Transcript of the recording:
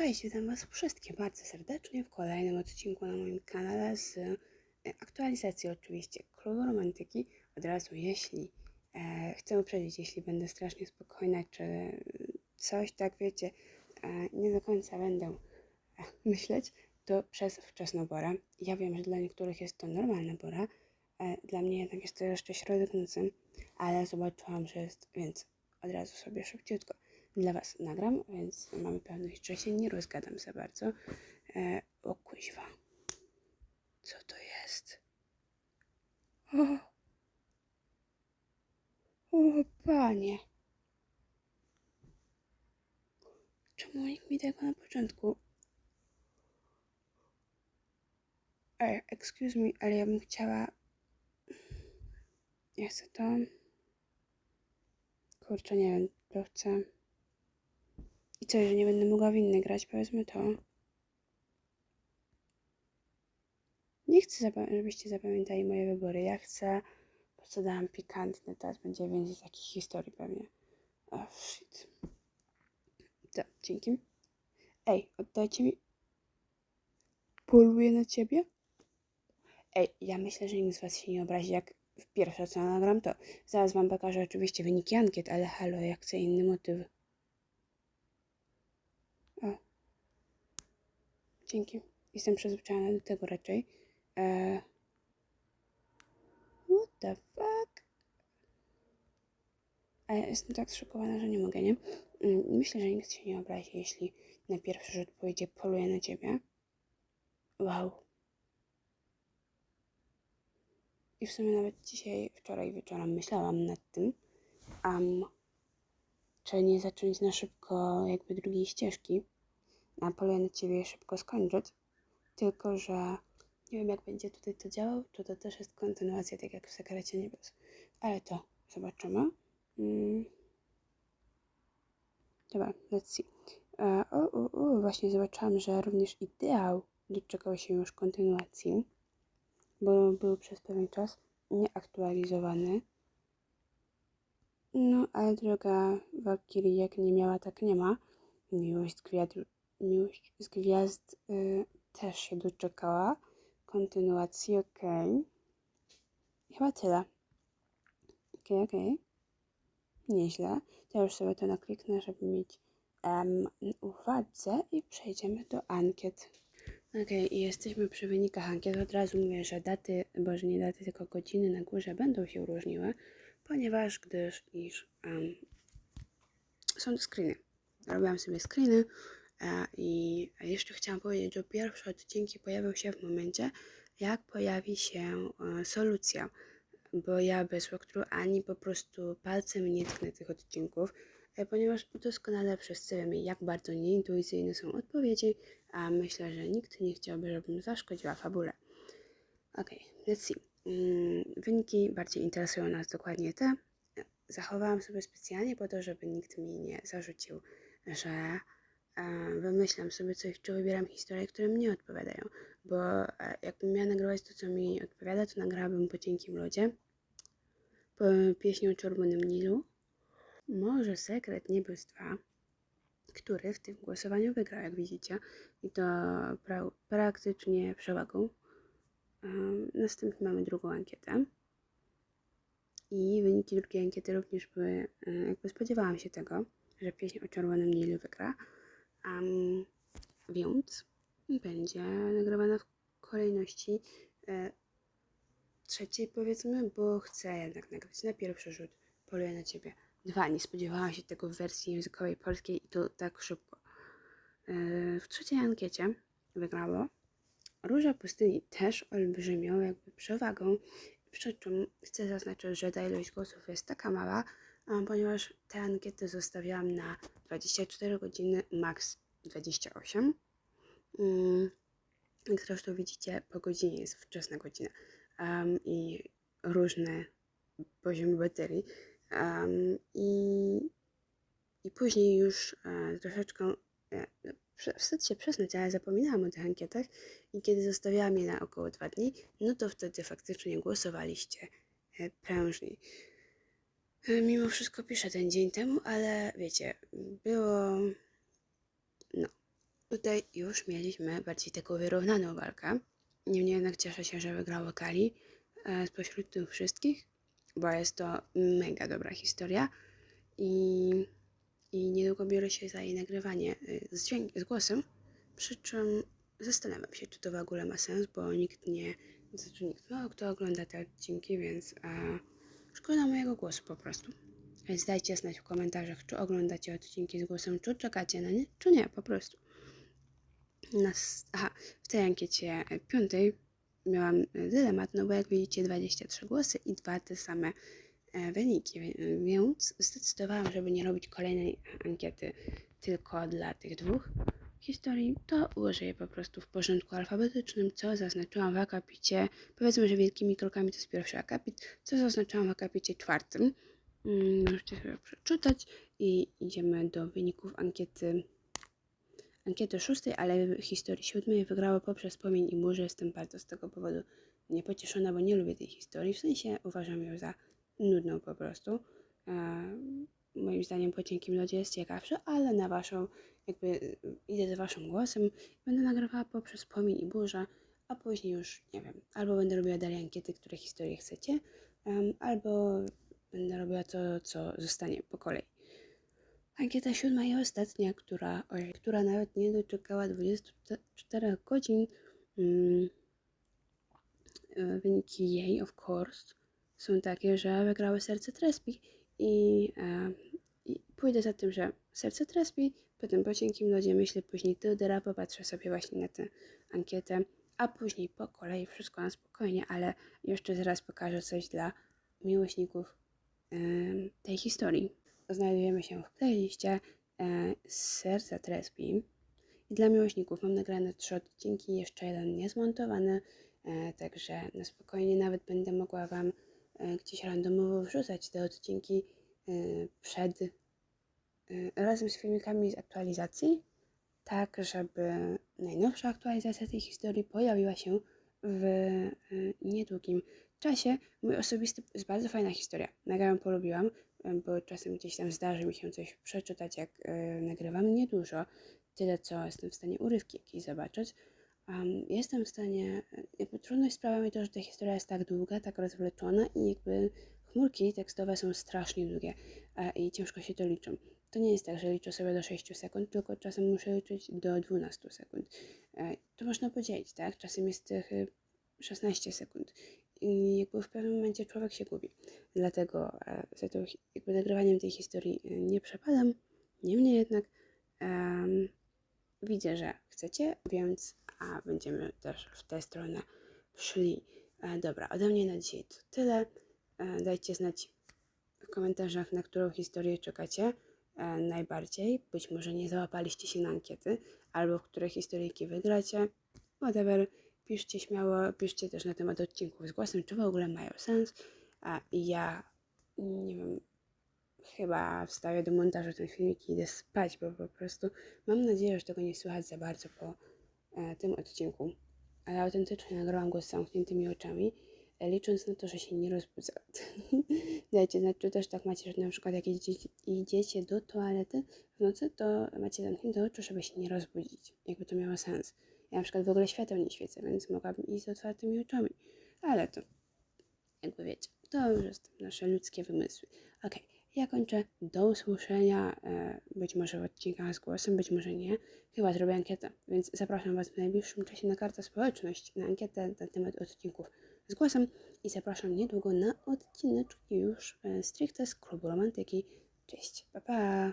Cześć, witam Was wszystkich bardzo serdecznie w kolejnym odcinku na moim kanale z e, aktualizacji oczywiście klubu romantyki. Od razu, jeśli e, chcę uprzedzić, jeśli będę strasznie spokojna, czy coś tak wiecie, e, nie do końca będę e, myśleć, to przez wczesną porę. Ja wiem, że dla niektórych jest to normalna pora, e, dla mnie jednak jest to jeszcze środek nocy, ale zobaczyłam, że jest, więc od razu sobie szybciutko dla Was nagram, więc mamy pewność, że się nie rozgadam za bardzo. E, o kuźwa. Co to jest? O, o panie. Czemu nikt mi tego na początku? Ej, excuse me, ale ja bym chciała... Ja chcę to... Kurczę, nie wiem, to chcę... I co, że nie będę mogła winny grać, powiedzmy to. Nie chcę, żebyście zapamiętali moje wybory. Ja chcę, po co dałam pikantny, teraz będzie więcej takich historii pewnie. Oh shit. To, dzięki. Ej, oddajcie mi. Poluję na ciebie? Ej, ja myślę, że nikt z was się nie obrazi, jak w pierwsze co nagram, to zaraz wam pokażę oczywiście wyniki ankiet, ale halo, ja chcę inny motyw. O. Dzięki. Jestem przyzwyczajona do tego raczej. Eee... What the fuck? A ja jestem tak zszokowana, że nie mogę, nie? Mm, Myślę, że nikt się nie obrazi, jeśli na pierwszy rzut pójdzie poluje na ciebie. Wow. I w sumie nawet dzisiaj, wczoraj wieczorem myślałam nad tym, um, czy nie zacząć na szybko jakby drugiej ścieżki, a pole na ciebie szybko skończyć, tylko że nie wiem jak będzie tutaj to działał, czy to też jest kontynuacja, tak jak w Sekrecie Niebios, ale to zobaczymy. Mm. Dobra, let's see. E, o, o, o, właśnie zobaczyłam, że również ideał doczekał się już kontynuacji, bo był przez pewien czas nieaktualizowany. No, ale droga Walkirii jak nie miała, tak nie ma. Miłość gwiazd, miłość z gwiazd y, też się doczekała. Kontynuacji, okej. Chyba tyle. Okej, okej. Nieźle. To już sobie to nakliknę, żeby mieć na uwadze i przejdziemy do ankiet. Okej, i jesteśmy przy wynikach ankiet. Od razu mówię, że daty, boże nie daty, tylko godziny na górze będą się różniły, ponieważ gdyż iż em, są to screeny. Robiłam sobie screeny i jeszcze chciałam powiedzieć, że pierwsze odcinki pojawią się w momencie, jak pojawi się e, solucja, bo ja bez którą ani po prostu palcem nie tknę tych odcinków, e, ponieważ doskonale wszyscy wiemy, jak bardzo nieintuicyjne są odpowiedzi, a myślę, że nikt nie chciałby, żebym zaszkodziła fabule. Ok, let's see. Mm, Wyniki bardziej interesują nas dokładnie te. Zachowałam sobie specjalnie po to, żeby nikt mi nie zarzucił, że wymyślam sobie coś, czy wybieram historie, które mnie odpowiadają. Bo e, jakbym miała nagrywać to, co mi odpowiada, to nagrałabym po cienkim lodzie, po pieśni o czerwonym Nilu, może sekret 2, który w tym głosowaniu wygrał, jak widzicie, i to pra praktycznie przewagą. Następnie mamy drugą ankietę. I wyniki drugiej ankiety również były, e, jakby spodziewałam się tego, że pieśń o czerwonym Nilu wygra. Um, więc będzie nagrywana w kolejności e, trzeciej, powiedzmy, bo chcę jednak nagrać na pierwszy rzut. Poluję na ciebie. Dwa, nie spodziewałam się tego w wersji językowej polskiej i to tak szybko. E, w trzeciej ankiecie wygrało Róża Pustyni też olbrzymią jakby przewagą. Przy czym chcę zaznaczyć, że ta ilość głosów jest taka mała, ponieważ te ankiety zostawiałam na 24 godziny, max 28. Mm, Jak zresztą widzicie, po godzinie jest wczesna godzina um, i różne poziomy baterii. Um, i, I później już e, troszeczkę e, wstyd się przyznać, ale zapominałam o tych ankietach i kiedy zostawiałam je na około dwa dni, no to wtedy faktycznie głosowaliście e, prężniej. E, Mimo wszystko piszę ten dzień temu, ale wiecie, było. No. Tutaj już mieliśmy bardziej taką wyrównaną walkę. Niemniej jednak cieszę się, że wygrało Kali e, spośród tych wszystkich, bo jest to mega dobra historia i, i niedługo biorę się za jej nagrywanie e, z, dźwięk, z głosem, przy czym zastanawiam się, czy to w ogóle ma sens, bo nikt nie, znaczy nikt mało kto ogląda te odcinki, więc e, szkoda mojego głosu po prostu. Więc dajcie znać w komentarzach, czy oglądacie odcinki z głosem, czy czekacie na nie, czy nie, po prostu. Aha, w tej ankiecie piątej miałam dylemat, no bo jak widzicie 23 głosy i dwa te same e, wyniki, więc zdecydowałam, żeby nie robić kolejnej ankiety tylko dla tych dwóch historii, to ułożę je po prostu w porządku alfabetycznym, co zaznaczyłam w akapicie, powiedzmy, że wielkimi krokami to jest pierwszy akapit, co zaznaczyłam w akapicie czwartym. Mm, Możecie sobie przeczytać i idziemy do wyników ankiety ankiety szóstej, ale historii siódmej wygrało poprzez płomień i burzę. Jestem bardzo z tego powodu niepocieszona, bo nie lubię tej historii. W sensie uważam ją za nudną po prostu. Moim zdaniem po cienkim lodzie jest ciekawsze, ale na waszą, jakby y, idę za waszym głosem. Będę nagrywała poprzez płomień i burzę, a później już, nie wiem, albo będę robiła dalej ankiety, które historie chcecie, em, albo będę robiła to, co zostanie po kolei. Ankieta siódma i ostatnia, która, oj, która nawet nie doczekała 24 godzin. Mm, e, wyniki jej, of course, są takie, że wygrały serce Trespi i, e, i pójdę za tym, że serce Trespi, potem po cienkim lodzie myślę później Teodora, popatrzę sobie właśnie na tę ankietę, a później po kolei wszystko na spokojnie, ale jeszcze zaraz pokażę coś dla miłośników em, tej historii znajdujemy się w playliście e, Serca Trespi. I dla miłośników mam nagrane trzy odcinki, jeszcze jeden niezmontowany, e, także na spokojnie nawet będę mogła Wam e, gdzieś randomowo wrzucać te odcinki e, przed, e, razem z filmikami z aktualizacji, tak żeby najnowsza aktualizacja tej historii pojawiła się w e, niedługim czasie. Mój osobisty, jest bardzo fajna historia, ją polubiłam, e, bo czasem gdzieś tam zdarzy mi się coś przeczytać, jak e, nagrywam niedużo, tyle co jestem w stanie urywki jakieś zobaczyć. Um, jestem w stanie, jakby trudność sprawia mi to, że ta historia jest tak długa, tak rozwleczona i jakby chmurki tekstowe są strasznie długie e, i ciężko się to liczą. To nie jest tak, że liczę sobie do 6 sekund, tylko czasem muszę liczyć do 12 sekund. E, to można podzielić, tak? Czasem jest tych y, 16 sekund i jakby w pewnym momencie człowiek się gubi. Dlatego e, za to jakby nagrywaniem tej historii nie przepadam. Niemniej jednak widzę, że chcecie, więc a będziemy też w tę stronę szli. E, dobra, ode mnie na dzisiaj to tyle. E, dajcie znać w komentarzach, na którą historię czekacie e, najbardziej. Być może nie załapaliście się na ankiety, albo w które historyjki wygracie. Whatever. Piszcie śmiało, piszcie też na temat odcinków z głosem, czy w ogóle mają sens. A ja, nie wiem, chyba wstawię do montażu ten filmik i idę spać, bo po prostu mam nadzieję, że tego nie słychać za bardzo e, tym odcinku. Ale autentycznie nagrałam go z zamkniętymi oczami, e, licząc na to, że się nie rozbudzę. Dajcie znać, czy też tak macie, że na przykład jak idziecie do toalety w nocy, to macie zamknięte oczy, żeby się nie rozbudzić. Jakby to miało sens. Ja na przykład w ogóle świateł nie świecę, więc mogłabym iść z otwartymi oczami. Ale to, jakby wiecie, to już jest nasze ludzkie wymysły. Okej, ja kończę. Do usłyszenia. E, być może w odcinkach z głosem, być może nie. Chyba zrobię ankietę, więc zapraszam Was w najbliższym czasie na kartę społeczność, na ankietę na temat odcinków z głosem i zapraszam niedługo na odcineczki już e, stricte z klubu romantyki. Cześć, pa pa!